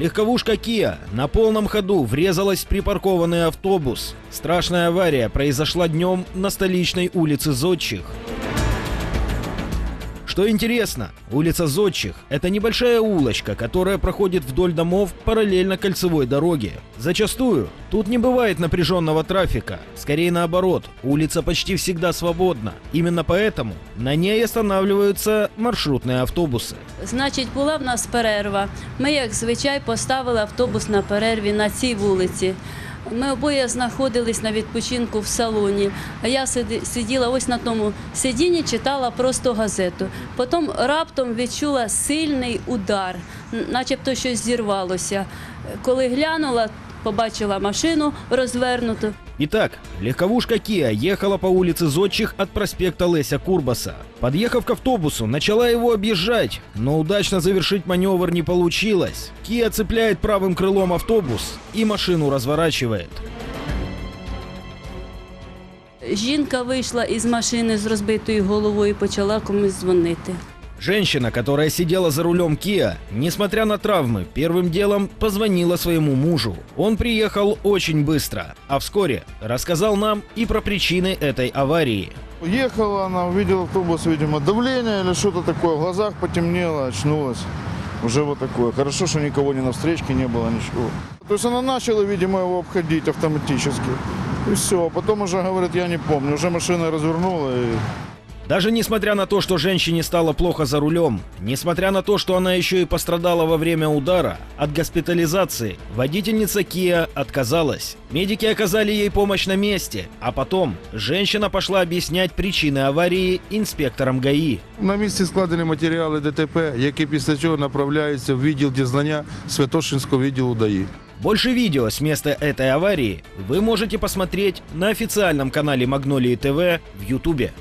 Легковушка Kia на полном ходу врезалась в припаркованный автобус. Страшная авария произошла днем на столичной улице Зодчих. Что интересно, улица Зодчих – это небольшая улочка, которая проходит вдоль домов параллельно кольцевой дороге. Зачастую тут не бывает напряженного трафика. Скорее наоборот, улица почти всегда свободна. Именно поэтому на ней останавливаются маршрутные автобусы. Значить, була в нас перерва. Ми, як звичай, поставили автобус на перерві на цій вулиці. Ми обоє знаходились на відпочинку в салоні. А я сиділа ось на тому сидінні, читала просто газету. Потім раптом відчула сильний удар, начебто щось зірвалося. Коли глянула, побачила машину розвернуту. Итак, легковушка Kia ехала по улице Зодчих от проспекта Леся Курбаса. Подъехав к автобусу, начала его объезжать, но удачно завершить маневр не получилось. Kia цепляет правым крылом автобус и машину разворачивает. Жінка вийшла із машини з розбитою головою і почала комусь дзвонити. Женщина, которая сидела за рулем Kia, несмотря на травмы, первым делом позвонила своему мужу. Он приехал очень быстро, а вскоре рассказал нам и про причины этой аварии. Ехала она, увидела автобус, видимо, давление или что-то такое. В глазах потемнело, очнулась. Уже вот такое. Хорошо, что никого ни на встречке не было, ничего. То есть она начала, видимо, его обходить автоматически. И все. А потом уже говорит, я не помню. Уже машина развернула и Даже несмотря на то, что женщине стало плохо за рулем, несмотря на то, что она еще и пострадала во время удара, от госпитализации водительница Kia отказалась. Медики оказали ей помощь на месте, а потом женщина пошла объяснять причины аварии инспекторам ГАИ. На місці складені матеріали ДТП, які після цього направляються в відділ дізнання Святошинського відділу ДАІ. Больше видео с места этой аварии вы можете посмотреть на официальном канале Магнолии ТВ в Ютубе.